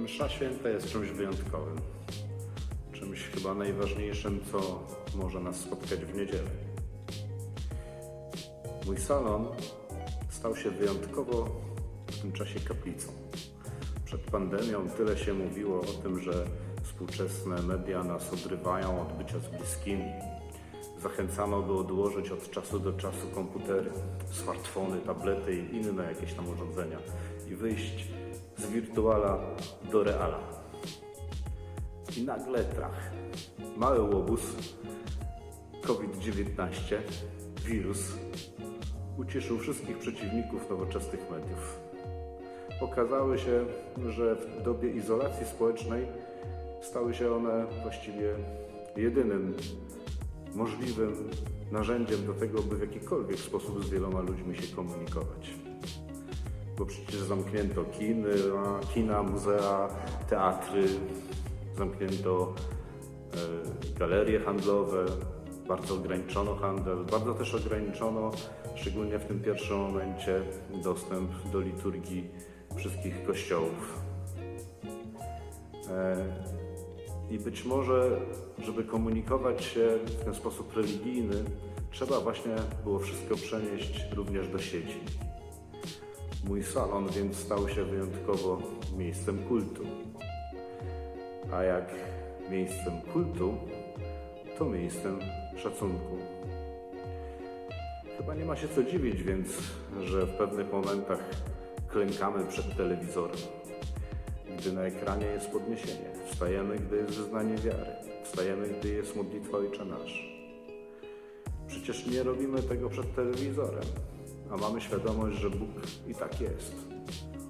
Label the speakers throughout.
Speaker 1: Msza święta jest czymś wyjątkowym. Czymś chyba najważniejszym, co może nas spotkać w niedzielę. Mój salon stał się wyjątkowo w tym czasie kaplicą. Przed pandemią tyle się mówiło o tym, że współczesne media nas odrywają od bycia z bliskimi. Zachęcano, by odłożyć od czasu do czasu komputery, smartfony, tablety i inne jakieś tam urządzenia i wyjść z wirtuala do reala. I nagle trach. Mały łobuz, COVID-19, wirus, ucieszył wszystkich przeciwników nowoczesnych mediów. Okazały się, że w dobie izolacji społecznej stały się one właściwie jedynym możliwym narzędziem do tego, by w jakikolwiek sposób z wieloma ludźmi się komunikować. Bo przecież zamknięto kiny, kina, muzea, teatry, zamknięto e, galerie handlowe, bardzo ograniczono handel, bardzo też ograniczono, szczególnie w tym pierwszym momencie, dostęp do liturgii wszystkich kościołów. I być może, żeby komunikować się w ten sposób religijny, trzeba właśnie było wszystko przenieść również do sieci. Mój salon więc stał się wyjątkowo miejscem kultu. A jak miejscem kultu, to miejscem szacunku. Chyba nie ma się co dziwić więc, że w pewnych momentach klękamy przed telewizorem gdy na ekranie jest podniesienie. Wstajemy, gdy jest wyznanie wiary. Wstajemy, gdy jest modlitwa Ojcze Nasz. Przecież nie robimy tego przed telewizorem, a mamy świadomość, że Bóg i tak jest.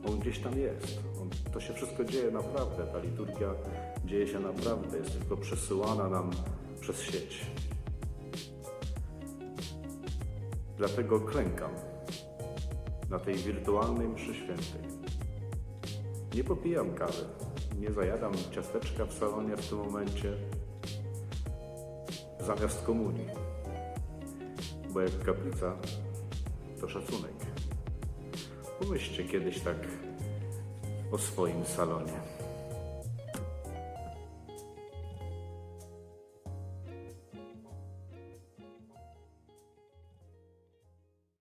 Speaker 1: On gdzieś tam jest. On, to się wszystko dzieje naprawdę. Ta liturgia dzieje się naprawdę. Jest tylko przesyłana nam przez sieć. Dlatego klękam na tej wirtualnej mszy świętej. Nie popijam kawy, nie zajadam ciasteczka w salonie w tym momencie zamiast komunii. Bo jak kaplica, to szacunek. Pomyślcie kiedyś tak o swoim salonie.